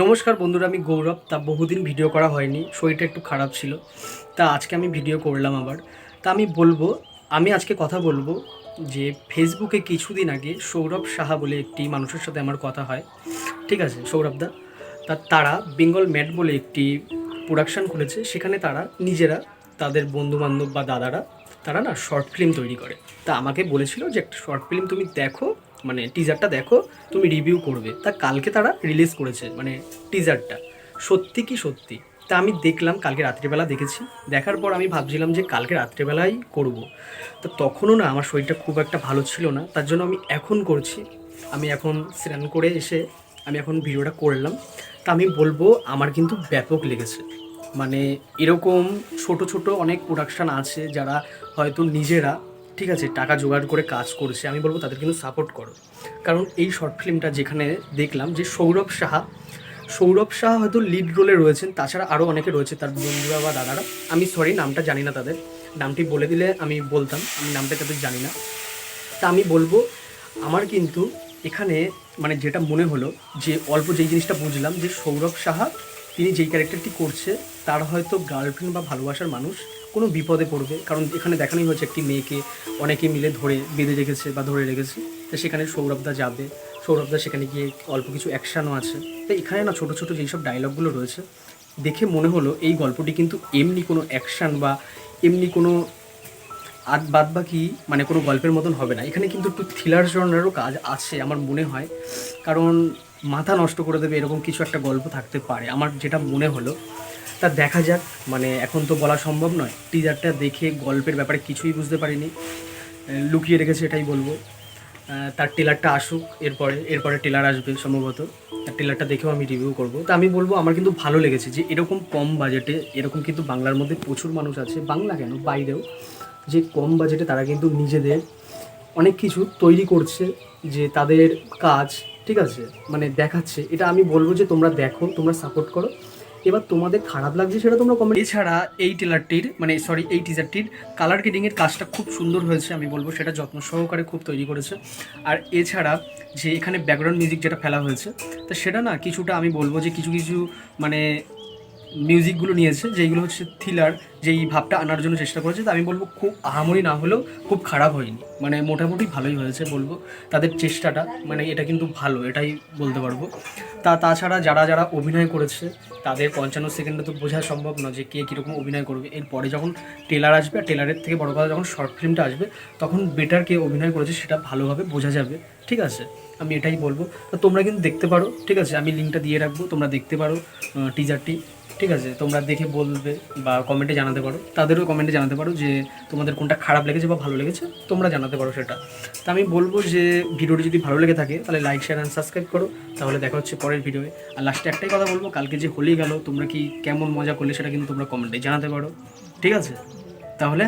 নমস্কার বন্ধুরা, আমি গৌরব। তা বহুদিন ভিডিও করা হয়নি, শরীরটা একটু খারাপ ছিল। তা আজকে আমি ভিডিও করলাম আবার। তা আমি বলব, আমি আজকে কথা বলব যে ফেসবুকে কিছুদিন আগে সৌরভ সাহা বলে একটি মানুষের সাথে আমার কথা হয়। ঠিক আছে সৌরভদা তা তারা বেঙ্গল ম্যাট বলে একটি প্রোডাকশান খুলেছে। সেখানে তারা নিজেরা, তাদের বন্ধুবান্ধব বা দাদারা, তারা না শর্ট ফিল্ম তৈরি করে। তা আমাকে বলেছিল যে, একটা শর্ট ফিল্ম তুমি দেখো মানে টিজারটা দেখো, তুমি রিভিউ করবে। তা কালকে তারা রিলিজ করেছে মানে টিজারটা সত্যি কি সত্যি? তা আমি দেখলাম, কালকে রাত্রিবেলা দেখেছি। দেখার পর আমি ভাবছিলাম যে কালকে রাত্রিবেলাই করব। তো তখনও না, আমার শরীরটা খুব একটা ভালো ছিল না। তার জন্য আমি এখন করছি। আমি এখন স্নান করে এসে আমি এখন ভিডিওটা করলাম। তা আমি বলব, আমার কিন্তু ব্যাপক লেগেছে। মানে এরকম ছোট ছোট অনেক প্রোডাকশান আছে যারা হয়তো নিজেরা ঠিক আছে, টাকা জোগাড় করে কাজ করছে, আমি বলব তাদের কিন্তু সাপোর্ট করো। কারণ এই শর্ট ফিল্মটা যেখানে দেখলাম যে সৌরভ সাহা সৌরভ সাহা হয়তো লিড রোলে রয়েছেন, তাছাড়া আরও অনেকে রয়েছে, তার বন্ধুরা বা দাদারা। আমি সরি নামটা জানি না তাদের। নামটি বলে দিলে আমি বলতাম, আমি নামটা তাদের জানি না। তা আমি বলব, আমার কিন্তু এখানে মানে যেটা মনে হলো যে অল্প যেই জিনিসটা বুঝলাম যে সৌরভ সাহা, তিনি যেই ক্যারেক্টারটি করছে, তার হয়তো গার্লফ্রেন্ড বা ভালোবাসার মানুষ কোনো বিপদে পড়বে। কারণ এখানে দেখানোই হচ্ছে একটি মেয়েকে অনেকে মিলে ধরে বেঁধে রেখেছে বা ধরে রেখেছে। তো সেখানে সৌরভদা যাবে। সৌরভদা সেখানে গিয়ে অল্প কিছু অ্যাকশানও আছে। তো এখানে না ছোটো ছোটো যেই সব ডায়লগগুলো রয়েছে, দেখে মনে হলো এই গল্পটি কিন্তু এমনি কোনো অ্যাকশান বা এমনি কোনো আর বাদ বাকি মানে কোনো গল্পের মতন হবে না। এখানে কিন্তু একটু থ্রিলার জনেরও কাজ আছে আমার মনে হয়। কারণ মাথা নষ্ট করে দেবে এরকম কিছু একটা গল্প থাকতে পারে। আমার যেটা মনে হলো তা দেখা যাক। মানে এখন তো বলা সম্ভব নয়। টিজারটা দেখে গল্পের ব্যাপারে কিছুই বুঝতে পারিনি। লুকিয়ে রেখেছে এটাই বলব। তার টেলারটা আসুক এরপরে এরপরে টেলার আসবে সম্ভবত। তার টেলারটা দেখেও আমি রিভিউ করব। তা আমি বলব, আমার কিন্তু ভালো লেগেছে যে এরকম কম বাজেটে এরকম কিন্তু বাংলার মধ্যে প্রচুর মানুষ আছে, বাংলা কেন? বাইরেও। যে কম বাজেটে তারা কিন্তু নিজেদের অনেক কিছু তৈরি করছে, যে তাদের কাজ, ঠিক আছে? মানে দেখাচ্ছে। এটা আমি বলব যে তোমরা দেখো, তোমরা সাপোর্ট করো। এবার তোমাদের খারাপ লাগছে সেটা তোমরা কমেন্ট এছাড়া এই টেলারটির মানে সরি এই টিজারটির কালার গ্রেডিংয়ের কাজটা খুব সুন্দর হয়েছে, আমি বলব। সেটা যত্ন সহকারে খুব তৈরি করেছে। আর এছাড়া যে এখানে ব্যাকগ্রাউন্ড মিউজিক যেটা ফেলা হয়েছে, তো সেটা না কিছুটা আমি বলব যে কিছু কিছু মানে মিউজিকগুলো নিয়েছে, যেইগুলো হচ্ছে থ্রিলার যেই ভাবটা আনার জন্য চেষ্টা করেছে, তো আমি বলব খুব আহামরি না হলেও খুব খারাপ হয়নি। মানে মোটামুটি ভালোই হয়েছে বলব। তাদের চেষ্টাটা মানে এটা কিন্তু ভালো, এটাই বলতে পারব। তা তাছাড়া যারা যারা অভিনয় করেছে, তাদের পঞ্চান্ন সেকেন্ডে তো বোঝা সম্ভব নয় যে কে কীরকম অভিনয় করবে। এরপরে যখন টেলার আসবে, আর টেলারের থেকে বড় কথা যখন শর্ট ফিল্মটা আসবে, তখন বেটার কে অভিনয় করেছে সেটা ভালোভাবে বোঝা যাবে, ঠিক আছে? আমি এটাই বলব। তো তোমরা কিন্তু দেখতে পারো, ঠিক আছে? আমি লিঙ্কটা দিয়ে রাখব, তোমরা দেখতে পারো টিজারটি ঠিক আছে, তোমরা দেখে বলবে বা কমেন্টে জানাতে পারো। তাদেরও কমেন্টে জানাতে পারো যে তোমাদের কোনটা খারাপ লেগেছে বা ভালো লেগেছে, তোমরা জানাতে পারো সেটা। তো আমি বলব যে ভিডিওটি যদি ভালো লেগে থাকে, তাহলে লাইক শেয়ার অ্যান্ড সাবস্ক্রাইব করো। তাহলে দেখা হচ্ছে পরের ভিডিওয়ে। আর লাস্টে একটাই কথা বলব, কালকে যে হোলি গেল, তোমরা কি কেমন মজা করলে সেটা কিন্তু তোমরা কমেন্টে জানাতে পারো। ঠিক আছে? তাহলে